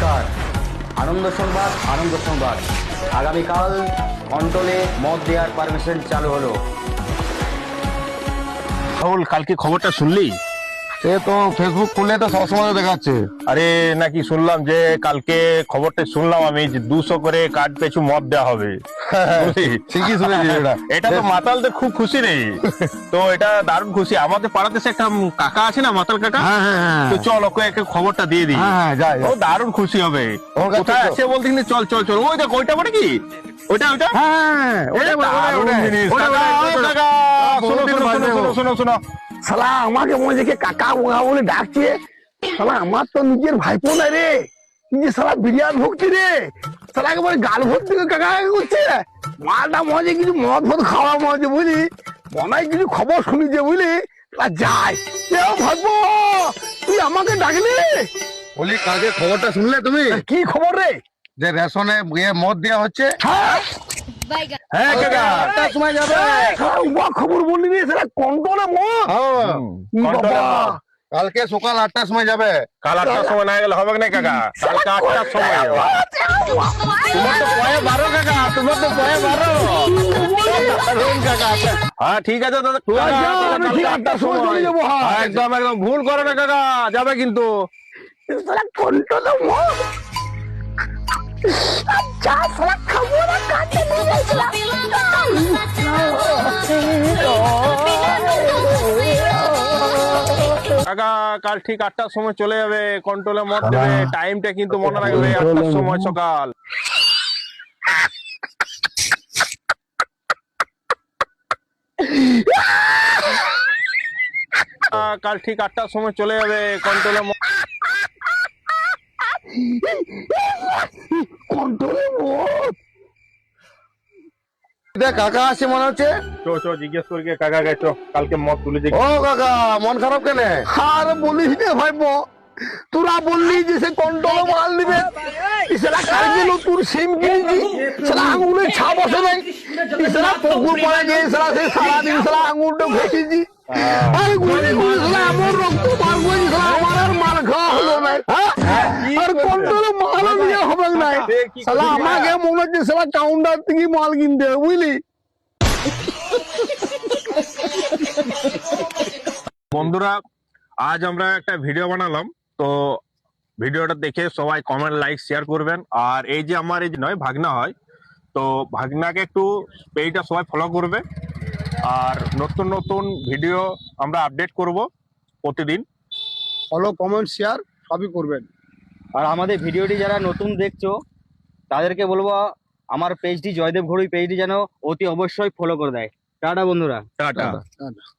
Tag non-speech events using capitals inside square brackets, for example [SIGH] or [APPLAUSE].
নমস্কার। আনন্দ সংবাদ আনন্দ সংবাদ। আগামীকাল কন্ট্রোলে মদ দেওয়ার পারমিশন চালু হলো। রাহুল, কালকে খবরটা শুনলি? সে তো ফেসবুক খুললে তো সবসময় দেখাচ্ছে। আরে নাকি শুনলাম যে কালকে খবরটা শুনলাম আমি যে দুশো করে কার্ড পেছু মদ দেওয়া হবে। [LAUGHS] ঠিকই শুনেছি এটা। এটা তো মাতালদের খুব খুশি নেই তো এটা দারুণ খুশি। আমাদের পাড়াতে সে একটা কাকা আছে না মাতাল কাকা? হ্যাঁ হ্যাঁ হ্যাঁ। তো চল ওকে একটা খবরটা দিয়ে দিই। ও দারুণ খুশি হবে। কোথায় আছে বলতে চল চল চল। ওই দেখ ওইটা মানে কি? ওইটা ওইটা? হ্যাঁ ওটাই বলে, ওটাই, দারুণ ওটাই। জিনিস। ওটাই, কাকা, শোনো, শোনো, শোনো। শোনো, শোনো, শালা আমাকে মনে দেখে কাকা উহা বলে ডাকছে। শালা আমার তো নিজের ভাইপো না রে। নিজে শালা বিরিয়ান ভক্তি রে। শালা একেবারে গাল ভর্তি কাকা করছে। মালটা মজে কিছু মদ ফদ খাওয়া মজে বুঝলি। মনে কিছু খবর শুনিছে বুঝলি। তা যাই। এও ভাইপো তুই আমাকে ডাকলি? বলি কালকে খবরটা শুনলে তুমি? কি খবর রে? যে রেশনে মদ দেওয়া হচ্ছে? হ্যাঁ। হ্যাঁ কাকা আটটার সময় যাবে খবর বললি রে কন্ট্রোলে হ্যাঁ, কন্ট্রোলে কালকে সকাল আটটার সময় যাবে কাল আটটার সময় না গেলে হবে না কাকা কালকে আটটার সময় তোমার তো পয়ে বারো কাকা তোমার তো পয়ে বারো কাকা হ্যাঁ ঠিক আছে দাদা আটটার সময় চলে যাব, হ্যাঁ। হ্যাঁ, একদম একদম ভুল করো না কাকা যাবে কিন্তু আচ্ছা খাব না কাকা কাল ঠিক আটটার সময় চলে যাবে কন্ট্রোলে মত দেবে টাইমটা কিন্তু মনে রাখবে আটটার সময় সকাল। কাল ঠিক আটটার সময় চলে যাবে কন্ট্রোলে কন্ট্রোলে কাকা আছে মনে হচ্ছে? চো চো জিজ্ঞেস করি কাকা গেছো কালকে মদ তুলে ও কাকা মন খারাপ কেন? আর বলিস না ভাইপো তোরা বললি যে সে কন্ট্রোলে মাল দিবে সেটা কালকে নতুন সিম কিনেছি? সেটা আঙুলে ছাপ বসে নাই। সেটা পুকুর পড়ে গিয়ে সেটা সে সারাদিন সেটা আঙুলটা ঘষেছি আর গুলি গুলি সেটা এমন রক্ত বার সেটা আমার আর মাল খাওয়া হলো না হ্যাঁ? আর কন্ট্রোলে মালও নিয়ে হবে না শালা আমাকে মনে হচ্ছে কাউন্টার থেকে মাল কিনতে হবে বুঝলি? বন্ধুরা আজ আমরা একটা ভিডিও বানালাম। তো ভিডিওটা দেখে সবাই কমেন্ট লাইক শেয়ার করবেন। আর এই যে আমার এই যে নয় ভাগনা হয় তো ভাগনাকে একটু পেজটা সবাই ফলো করবে। আর নতুন নতুন ভিডিও আমরা আপডেট করব প্রতিদিন। ফলো কমেন্ট শেয়ার সবই করবেন। আর আমাদের ভিডিওটি যারা নতুন দেখছ তাদেরকে বলব আমার পেজটি জয়দেব ঘড়ুই পেজটি যেন অতি অবশ্যই ফলো করে দেয়। টাটা বন্ধুরা। টাটা। টাটা।